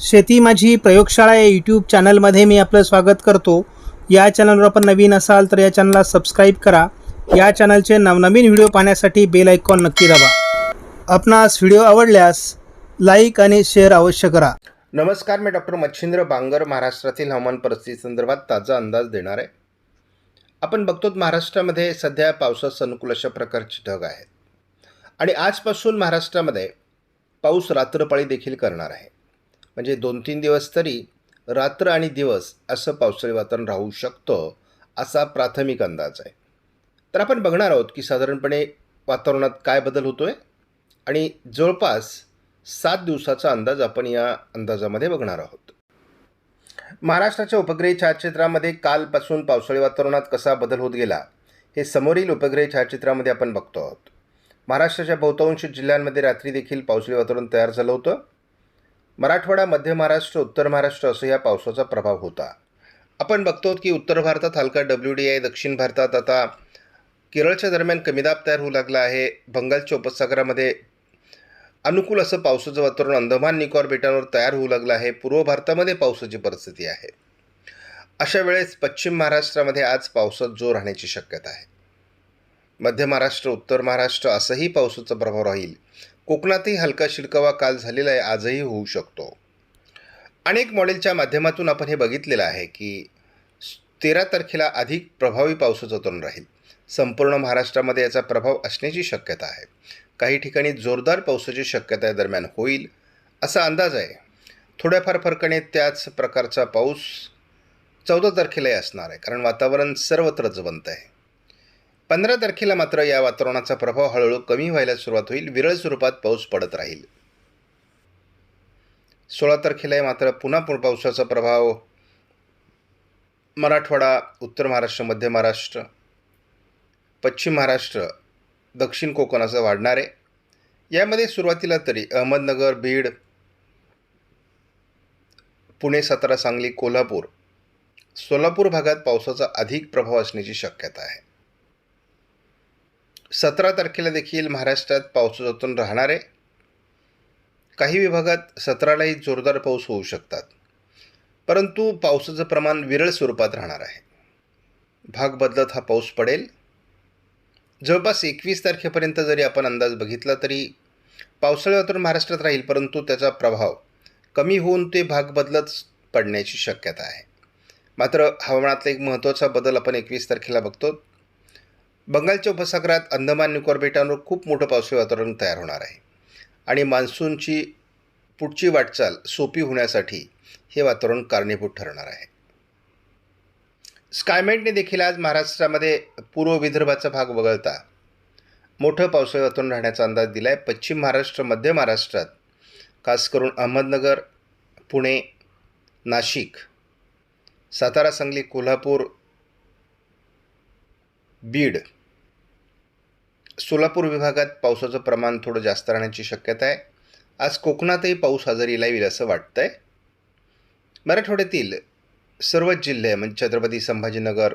शेती माझी प्रयोगशाळा या यूट्यूब चॅनलमध्ये मी आपलं स्वागत करतो. या चॅनलवर आपण नवीन असाल तर या चॅनलला सबस्क्राईब करा. या चॅनलचे नवनवीन व्हिडिओ पाहण्यासाठी बेल आयकॉन नक्की दाबा. आपणास व्हिडिओ आवडल्यास लाईक आणि शेअर अवश्य करा. नमस्कार मी डॉक्टर मच्छिंद्र बांगर महाराष्ट्रातील हवामान परिस्थिती संदर्भात ताजा अंदाज देणार आहे. आपण बघतो महाराष्ट्रामध्ये सध्या पावसास अनुकूल अशा प्रकारची ढग आहेत. आणि आजपासून महाराष्ट्रामध्ये पाऊस रात्रपाळी देखील करणार आहे. म्हणजे दोन तीन दिवस तरी रात्र आणि दिवस असं पावसाळी वातावरण राहू शकतं असा प्राथमिक अंदाज आहे. तर आपण बघणार आहोत की साधारणपणे वातावरणात काय बदल होतो आहे आणि जवळपास सात दिवसाचा अंदाज आपण या अंदाजामध्ये बघणार आहोत. महाराष्ट्राच्या उपग्रही छायाचित्रामध्ये कालपासून पावसाळी वातावरणात कसा बदल होत गेला हे समोरील उपग्रही छायाचित्रामध्ये आपण बघतो आहोत. महाराष्ट्राच्या बहुतांश जिल्ह्यांमध्ये रात्री देखील पावसाळी वातावरण तयार झालं होतं. मराठवाडा मध्य महाराष्ट्र उत्तर महाराष्ट्र असं या पावसाचा प्रभाव होता. आपण बघतो की उत्तर भारतात हलका डब्ल्यू डी आय दक्षिण भारतात आता केरळच्या दरम्यान कमी दाब तयार होऊ लागला आहे. बंगालच्या उपसागरामध्ये अनुकूल असं पावसाचं वातावरण अंदमान निकोबार बेटांवर तयार होऊ लागलं आहे. पूर्व भारतामध्ये पावसाची परिस्थिती आहे. अशा वेळेस पश्चिम महाराष्ट्रामध्ये आज पावसात जोर राहण्याची शक्यता आहे. मध्य महाराष्ट्र उत्तर महाराष्ट्र असंही पावसाचा प्रभाव राहील. कोकणातही हलका शिडकावा काल झालेला आहे आजही होऊ शकतो. अनेक मॉडेलच्या माध्यमातून आपण हे बघितलेलं आहे की तेरा तारखेला अधिक प्रभावी पावसाचं तोंड राहील. संपूर्ण महाराष्ट्रामध्ये याचा प्रभाव असण्याची शक्यता आहे. काही ठिकाणी जोरदार पावसाची शक्यता दरम्यान होईल असा अंदाज आहे. थोड्याफार फरकाने त्याच प्रकारचा पाऊस चौदा तारखेलाही असणार आहे कारण वातावरण सर्वत्रच बनतं आहे. पंधरा तारखेला मात्र या वातावरणाचा प्रभाव हळूहळू कमी व्हायला सुरुवात होईल. विरळ स्वरूपात पाऊस पडत राहील. सोळा तारखेला मात्र पुन्हा पुन्हा पावसाचा प्रभाव. मराठवाडा उत्तर महाराष्ट्र मध्य महाराष्ट्र पश्चिम महाराष्ट्र दक्षिण कोकण असं वाढणार. आहे यामध्ये सुरुवातीला तरी अहमदनगर बीड पुणे सातारा सांगली कोल्हापूर सोलापूर भागात पावसाचा अधिक प्रभाव असण्याची शक्यता आहे. सतरा तारखेला देखील महाराष्ट्रात पावसातून राहणार आहे. काही विभागात सतरालाही जोरदार पाऊस होऊ शकतात. परंतु पावसाचं प्रमाण विरळ स्वरूपात राहणार आहे. भाग बदलत हा पाऊस पडेल. जवळपास एकवीस तारखेपर्यंत जरी आपण अंदाज बघितला तरी पावसाळी वातावरण महाराष्ट्रात राहील परंतु त्याचा प्रभाव कमी होऊन ते भाग बदलत पडण्याची शक्यता आहे. मात्र हवामानातला एक महत्त्वाचा बदल आपण एकवीस तारखेला बघतो. बंगालच्या उपसागरात अंदमान निकोबार बेटांवर खूप मोठं पावसाळी वातावरण तयार होणार आहे. आणि मान्सूनची पुढची वाटचाल सोपी होण्यासाठी हे वातावरण कारणीभूत ठरणार आहे. स्कायमेंटने देखील आज महाराष्ट्रामध्ये पूर्व विदर्भाचा भाग वगळता मोठं पावसाळी वातावरण राहण्याचा अंदाज दिला आहे पश्चिम महाराष्ट्र मध्य महाराष्ट्रात खास करून अहमदनगर पुणे नाशिक सातारा सांगली कोल्हापूर बीड सोलापूर विभागात पावसाचं प्रमाण थोडं जास्त राहण्याची शक्यता आहे. आज कोकणातही पाऊस हजेरी लावेल असं वाटतं आहे मराठवाड्यातील सर्वच जिल्हे म्हणजे छत्रपती संभाजीनगर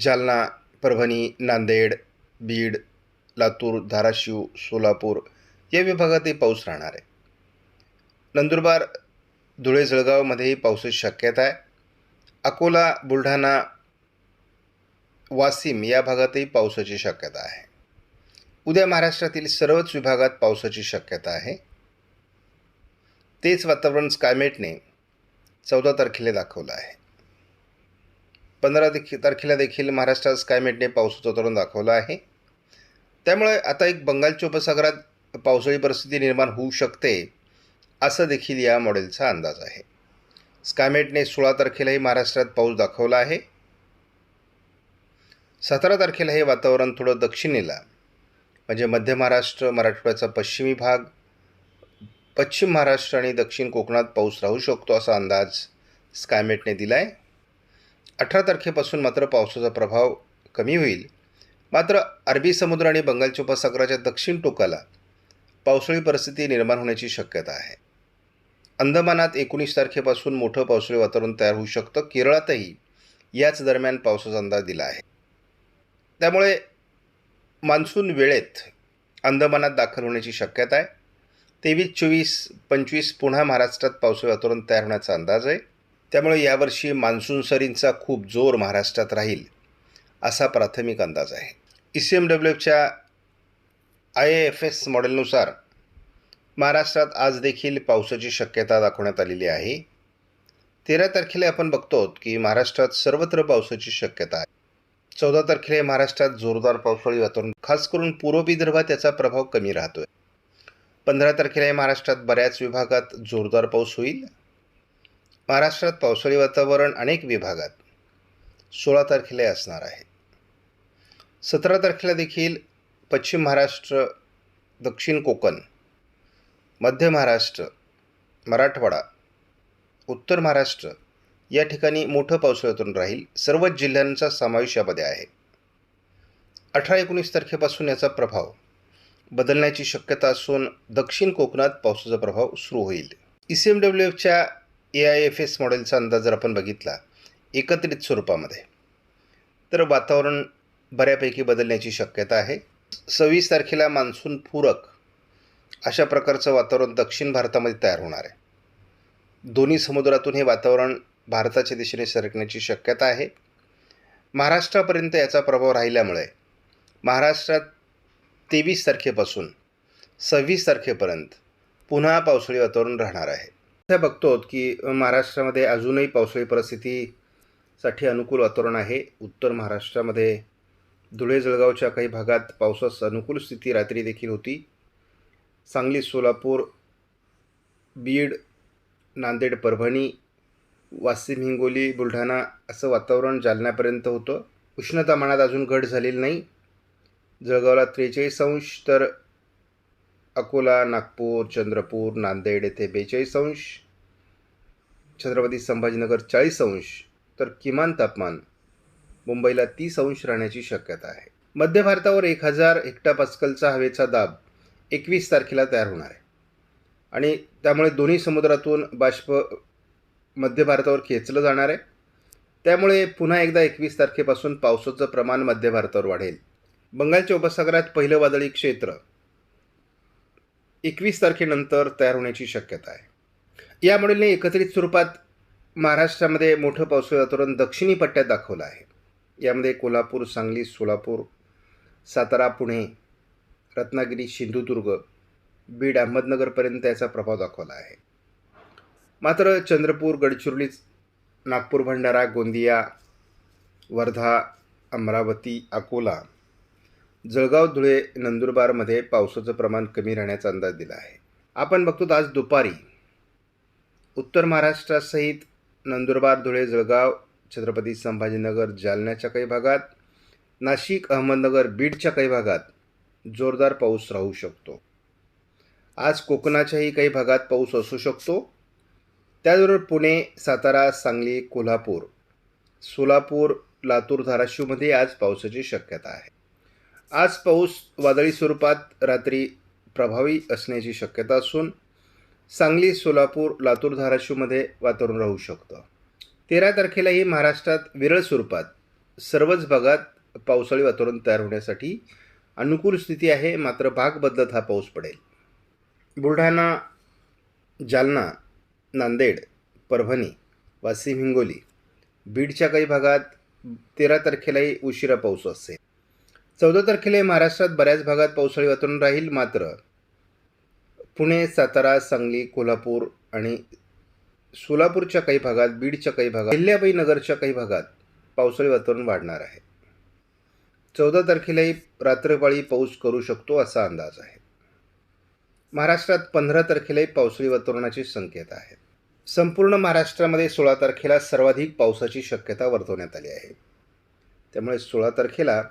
जालना परभणी नांदेड बीड लातूर धाराशिव सोलापूर या विभागातही पाऊस राहणार आहे. नंदुरबार धुळे जळगावमध्येही पावसाची शक्यता आहे. अकोला बुलढाणा वाशिम या भागातही पावसाची शक्यता आहे. उद्या महाराष्ट्रातील सर्वच विभागात पावसाची शक्यता आहे. तेच वातावरण स्कायमेटने चौदा तारखेला दाखवलं आहे. पंधरा देखील तारखेला देखील महाराष्ट्रात स्कायमेटने पावसाचं वातावरण दाखवलं आहे. त्यामुळे आता एक बंगालच्या उपसागरात पावसाळी परिस्थिती निर्माण होऊ शकते असं देखील या मॉडेलचा अंदाज आहे. स्कायमेटने सोळा तारखेलाही महाराष्ट्रात पाऊस दाखवला आहे. सतरा तारखेला हे वातावरण थोडं दक्षिणेला म्हणजे मध्य महाराष्ट्र मराठवाड्याचा पश्चिमी भाग पश्चिम महाराष्ट्र आणि दक्षिण कोकणात पाऊस राहू शकतो असा अंदाज स्कायमेटने दिला आहे अठरा तारखेपासून मात्र पावसाचा प्रभाव कमी होईल. मात्र अरबी समुद्र आणि बंगालच्या उपसागराच्या दक्षिण टोकाला पावसाळी परिस्थिती निर्माण होण्याची शक्यता आहे. अंदमानात एकोणीस तारखेपासून मोठं पावसाळी वातावरण तयार होऊ शकतं. केरळातही याच दरम्यान पावसाचा अंदाज दिला आहे. त्यामुळे मान्सून वेळेत अंदमानात दाखल होण्याची शक्यता आहे. तेवीस चोवीस पंचवीस पुन्हा महाराष्ट्रात पावसाळी वातावरण तयार होण्याचा अंदाज आहे. त्यामुळे यावर्षी मान्सून सरींचा खूप जोर महाराष्ट्रात राहील असा प्राथमिक अंदाज आहे. ई सी एम डब्ल्यू एफच्या आय एफ एस मॉडेलनुसार महाराष्ट्रात आज देखील पावसाची शक्यता दाखवण्यात आलेली आहे. तेरा तारखेला आपण बघतो की महाराष्ट्रात सर्वत्र पावसाची शक्यता आहे. चौदा तारखेला महाराष्ट्रात जोरदार पावसाळी वातावरण खास करून पूर्व विदर्भात याचा प्रभाव कमी राहतोय. पंधरा तारखेला महाराष्ट्रात बऱ्याच विभागात जोरदार पाऊस होईल. महाराष्ट्रात पावसाळी वातावरण अनेक विभागात सोळा तारखेला असणार आहे. सतरा तारखेला देखील पश्चिम महाराष्ट्र दक्षिण कोकण मध्य महाराष्ट्र मराठवाडा उत्तर महाराष्ट्र या ठिकाणी मोठं पावसाळ्यातून राहील. सर्वच जिल्ह्यांचा समावेश यामध्ये आहे. अठरा एकोणीस तारखेपासून याचा प्रभाव बदलण्याची शक्यता असून दक्षिण कोकणात पावसाचा प्रभाव सुरू होईल. ई सी एम डब्ल्यू एफच्या ए आय एफ एस मॉडेलचा अंदाज जर आपण बघितला एकत्रित स्वरूपामध्ये तर वातावरण बऱ्यापैकी बदलण्याची शक्यता आहे. सव्वीस तारखेला मान्सून पूरक अशा प्रकारचं वातावरण दक्षिण भारतामध्ये तयार होणार आहे. दोन्ही समुद्रातून हे वातावरण भारताच्या दिशेने सरकण्याची शक्यता आहे. महाराष्ट्रापर्यंत याचा प्रभाव राहिल्यामुळे महाराष्ट्रात तेवीस तारखेपासून सव्वीस तारखेपर्यंत पुन्हा पावसाळी वातावरण राहणार आहे. त्या बघतो की महाराष्ट्रामध्ये अजूनही पावसाळी परिस्थितीसाठी अनुकूल वातावरण आहे. उत्तर महाराष्ट्रामध्ये धुळे जळगावच्या काही भागात पावसास अनुकूल स्थिती रात्री देखील होती. सांगली सोलापूर बीड नांदेड परभणी वाशिम हिंगोली बुलढाणा असं वातावरण जालन्यापर्यंत होतं. उष्णता मनात अजून घट झालेली नाही. जळगावला त्रेचाळीस अंश तर अकोला नागपूर चंद्रपूर नांदेड येथे बेचाळीस अंश छत्रपती संभाजीनगर चाळीस अंश तर किमान तापमान मुंबईला तीस अंश राहण्याची शक्यता आहे. मध्य भारतावर एक हजार हेक्टापास्कलचा हवेचा दाब एकवीस तारखेला तयार होणार आहे. आणि त्यामुळे दोन्ही समुद्रातून बाष्प मध्य भारतावर खेचलं जाणार आहे. त्यामुळे पुन्हा एकदा एकवीस तारखेपासून पावसाचं प्रमाण मध्य भारतावर वाढेल. बंगालच्या उपसागरात पहिलं वादळी क्षेत्र एकवीस तारखेनंतर तयार होण्याची शक्यता आहे. या मॉडेलने एकत्रित स्वरूपात महाराष्ट्रामध्ये मोठं पावसाळी वातावरण दक्षिणी पट्ट्यात दाखवलं आहे. यामध्ये कोल्हापूर सांगली सोलापूर सातारा पुणे रत्नागिरी सिंधुदुर्ग बीड अहमदनगरपर्यंत याचा प्रभाव दाखवला आहे. मात्र चंद्रपूर गडचिरोली नागपूर भंडारा गोंदिया वर्धा अमरावती अकोला जळगाव धुळे नंदुरबारमध्ये पावसाचं प्रमाण कमी राहण्याचा अंदाज दिला आहे. आपण बघतो आज दुपारी उत्तर महाराष्ट्रासहित नंदुरबार धुळे जळगाव छत्रपती संभाजीनगर जालन्याच्या काही भागात नाशिक अहमदनगर बीडच्या काही भागात जोरदार पाऊस राहू शकतो. आज कोकणाच्याही काही भागात पाऊस असू शकतो. त्याचबरोबर पुणे सातारा सांगली कोल्हापूर सोलापूर लातूर धाराशिवमध्ये आज पावसाची शक्यता आहे. आज पाऊस वादळी स्वरूपात रात्री प्रभावी असण्याची शक्यता असून सांगली सोलापूर लातूर धाराशिवमध्ये वातावरण राहू शकतं. तेरा तारखेलाही महाराष्ट्रात विरळ स्वरूपात सर्वच भागात पावसाळी वातावरण तयार होण्यासाठी अनुकूल स्थिती आहे मात्र भाग बदलत हा पाऊस पडेल. बुलढाणा जालना नांदेड परभणी वाशिम हिंगोली. बीडच्या काही भागात तेरा तारखेलाही उशिरा पाऊस असेल चौदा तारखेलाही महाराष्ट्रात बऱ्याच भागात पावसाळी वातावरण राहील मात्र पुणे सातारा सांगली कोल्हापूर आणि सोलापूरच्या काही भागात बीडच्या काही भागात अहिल्याबाई नगरच्या काही भागात पावसाळी वातावरण वाढणार आहे. चौदा तारखेलाही रात्रपाळी पाऊस करू शकतो असा अंदाज आहे. महाराष्ट्रात पंधरा तारखेलाही पावसाळी वातावरणाचे संकेत आहेत संपूर्ण महाराष्ट्रामध्ये सोळा तारखेला सर्वाधिक पावसाची शक्यता वर्तवण्यात आली आहे. त्यामुळे सोळा तारखेला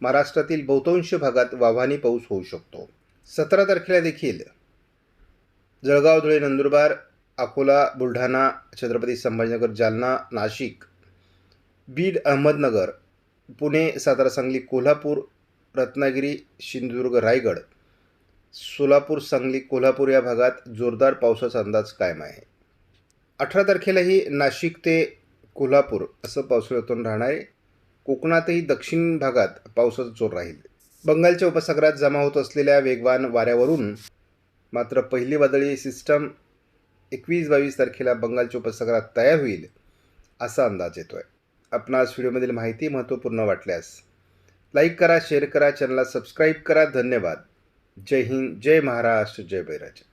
महाराष्ट्रातील बहुतांश भागात वाहवानी पाऊस होऊ शकतो. सतरा तारखेला देखील जळगाव धुळे नंदुरबार अकोला बुलढाणा छत्रपती संभाजीनगर जालना नाशिक बीड अहमदनगर पुणे सातारा सांगली कोल्हापूर रत्नागिरी सिंधुदुर्ग रायगड सोलापूर सांगली कोल्हापूर या भागात जोरदार पावसाचा अंदाज कायम आहे. अठरा तारखेलाही नाशिक ते कोल्हापूर असं पावसाळ्यातून राहणार आहे कोकणातही दक्षिण भागात पावसाचा जोर राहील. बंगालच्या उपसागरात जमा होत असलेल्या वेगवान वाऱ्यावरून मात्र पहिली वादळी सिस्टम एकवीस बावीस तारखेला बंगालच्या उपसागरात तयार होईल असा अंदाज येतो आहे आपणास व्हिडिओमधील माहिती महत्त्वपूर्ण वाटल्यास लाईक करा शेअर करा चॅनलला सबस्क्राईब करा. धन्यवाद. जय हिंद जय महाराष्ट्र जय बैराज